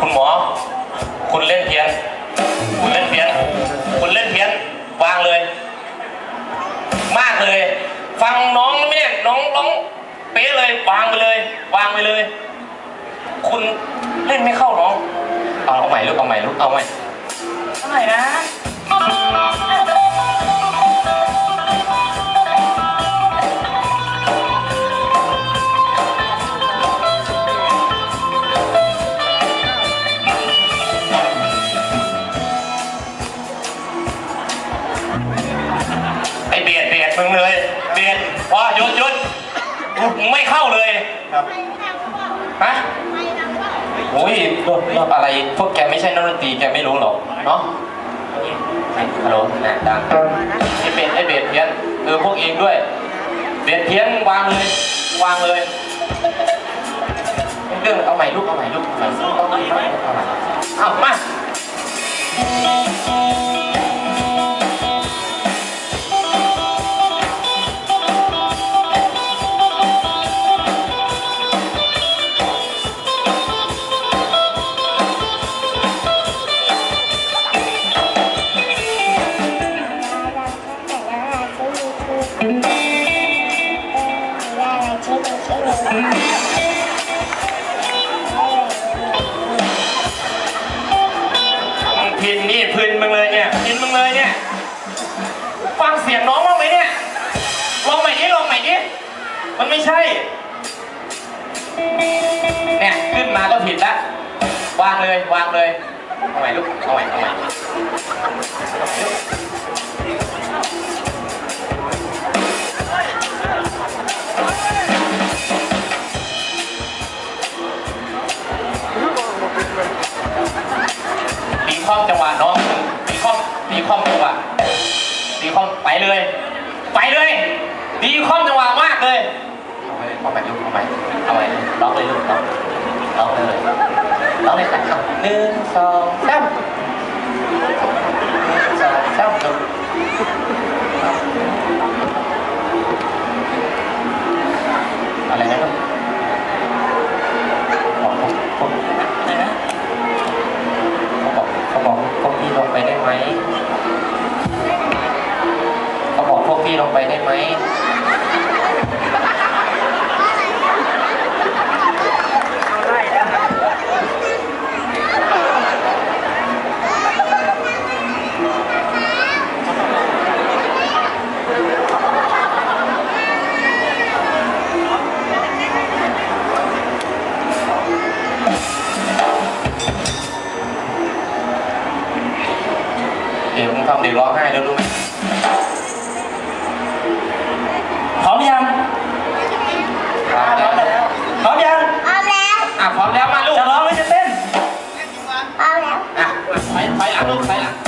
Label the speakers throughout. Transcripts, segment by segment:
Speaker 1: คุณหมอ คุณเล่นเพี้ยน คุณเล่นเพี้ยน คุณเล่นเพี้ยน วางเลย มากเลย ฟังน้องไหมเนี่ยน้องร้องเป๊ะเลย วางไปเลย วางไปเลย คุณเล่นไม่เข้าน้อง เอาเอาใหม่ลูกเอาใหม่ลูกเอาใหม่
Speaker 2: เท่าไหร่นะ
Speaker 3: ครับ
Speaker 1: ฮะโอ้ยอะไรพวกแกไม่ใช่นักดนตรีแกไม่รู้หรอกเนาะฮัลโหลนะดังไอเบียดไอเบียดเพี้ยนเออพวกเองด้วยเบียดเพี้ยนวางเลยวางเลยเรื่องเอาใหม่ลูกเอาใหม่ลูกเอาใหม่ลูกเอาใหม่เอาใหม่ พินนี่พินมึงเลยเนี่ยพินมึงเลยเนี่ย ฟังเสียงน้องบ้างไหมเนี่ย ลองใหม่ดิลองใหม่ดิมันไม่ใช่ เนี่ยขึ้นมาก็ผิดละวางเลยวางเลย เอาใหม่ลูก เอาใหม่เอาใหม่ ตีข้อมไปเลย ไปเลยตีข้อมจังหวะมากเลยเอาไปเอาไปลูกเอาไปเอาไปร้องเลยลูกร้องร้องเลยร้องเลยค่ะเอาหนึ่งสองสามหนึ่งสองสามลูกอะไรนะลูกบอกพวกพวก
Speaker 2: อะไรน
Speaker 1: เขาบอกเขาบอกพวกพี่ลงไปได้ไหม ลงไปได้ไหม
Speaker 2: เอาไล่แล้ว
Speaker 1: เดี๋ยวมึงทำเด็กร้องไห้แล้วรู้ไหม ไปไ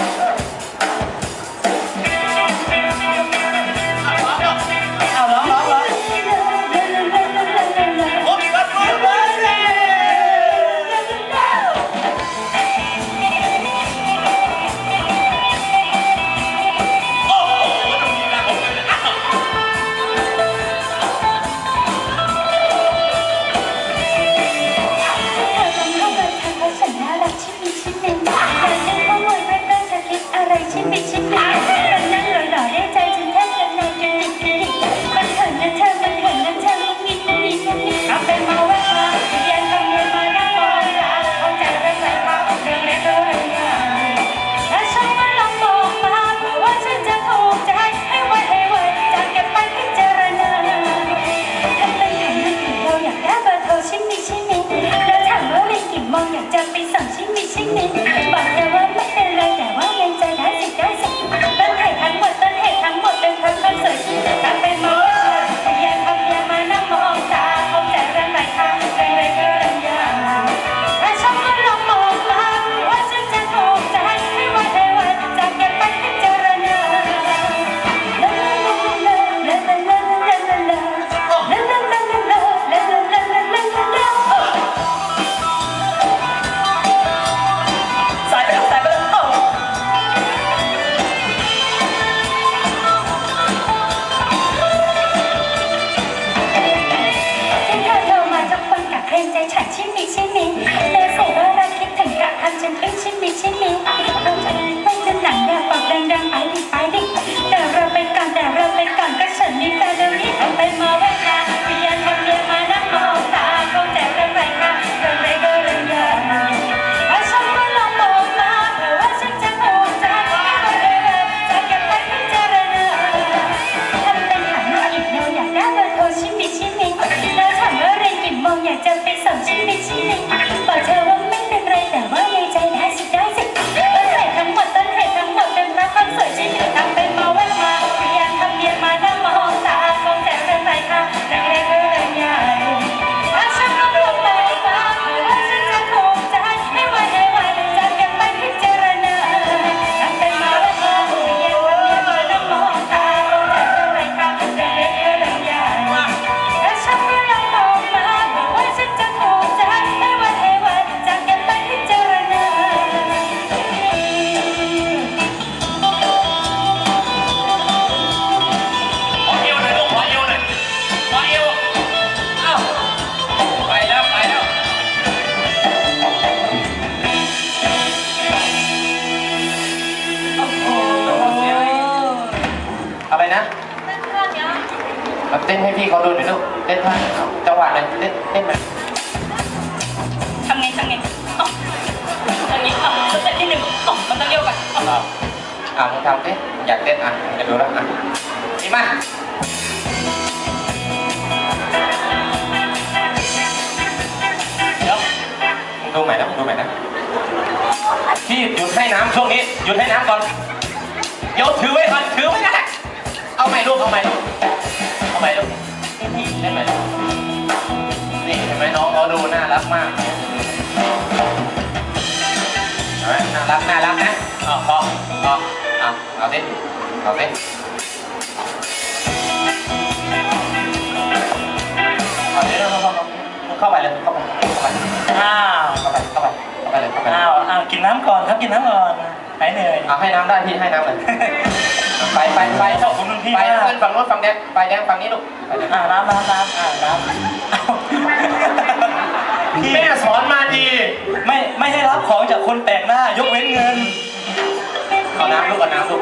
Speaker 1: เต้นให้พี่เขาดูหน่อยลูกเต้นท่าจังหวะเลยเต้นเต้นไหม
Speaker 3: ทำไงทำไงอ๋อทำไงอ๋อสเต็ปที่หนึ่งอ๋อมันต้องเร็วกว่าอ๋อ
Speaker 1: อะอะมึงทำสิอยากเต้นอะจะดูแล้วอะนี่มา
Speaker 2: เดี๋ยว
Speaker 1: มึงดูใหม่นะมึงดูใหม่นะพี่หยุดให้น้ำช่วงนี้หยุดให้น้ำก่อนเดี๋ยวถือไว้ก่อนถือาใหม่ลูกเอาใหม่ลูกเอาใหม่ลูกเล่นใหมลูกนี่เห็นไหมน้องเขาดูน่ารักมากเห็นไหมน่ารักน่ารักนะเอาพอพอเอาเอาสิเอาสิเอาเดี๋ยวเราเข้าไปเลยเข้าไปเข้าไป
Speaker 2: อ้าว
Speaker 1: เข้าไปเข้าไปเข้าไปเลยเข้าไป
Speaker 2: อ้าวอ้าวกินน้ำก่อนครับกินน้ำก่อนหายเหนื่อย
Speaker 1: เอาให้น้ำได้พี่ให้น้ำเลยไปไปไป
Speaker 2: ขอบ พี่
Speaker 1: ไป
Speaker 2: มาก
Speaker 1: เพื่อนฝั่งโน้นฝั่งแดงไปแดงฝั่งนี้ลูกไปแดง
Speaker 2: อ่าน้ำน้ำน้ำอ่าน้ำอ้าวพี่
Speaker 1: แม่สอนมาดี
Speaker 2: ไม่ไม่ให้รับของจากคนแปลกหน้ายกเว้นเงิน
Speaker 1: เอาน้ำลูกเอาน้ำลูก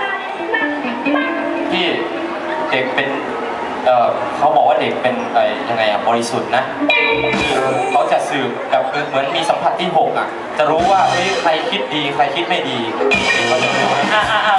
Speaker 1: พี่เด็กเป็นเออเขาบอกว่าเด็กเป็นไอยังไงอะบริสุทธิ์นะคือเขาจะสืบแบบคือเหมือนมีสัมผัสที่หกอะจะรู้ว่าเฮ้ยใครคิดดีใครคิดไม่ดีเขาจะรู้นะ
Speaker 2: อ่าอ่า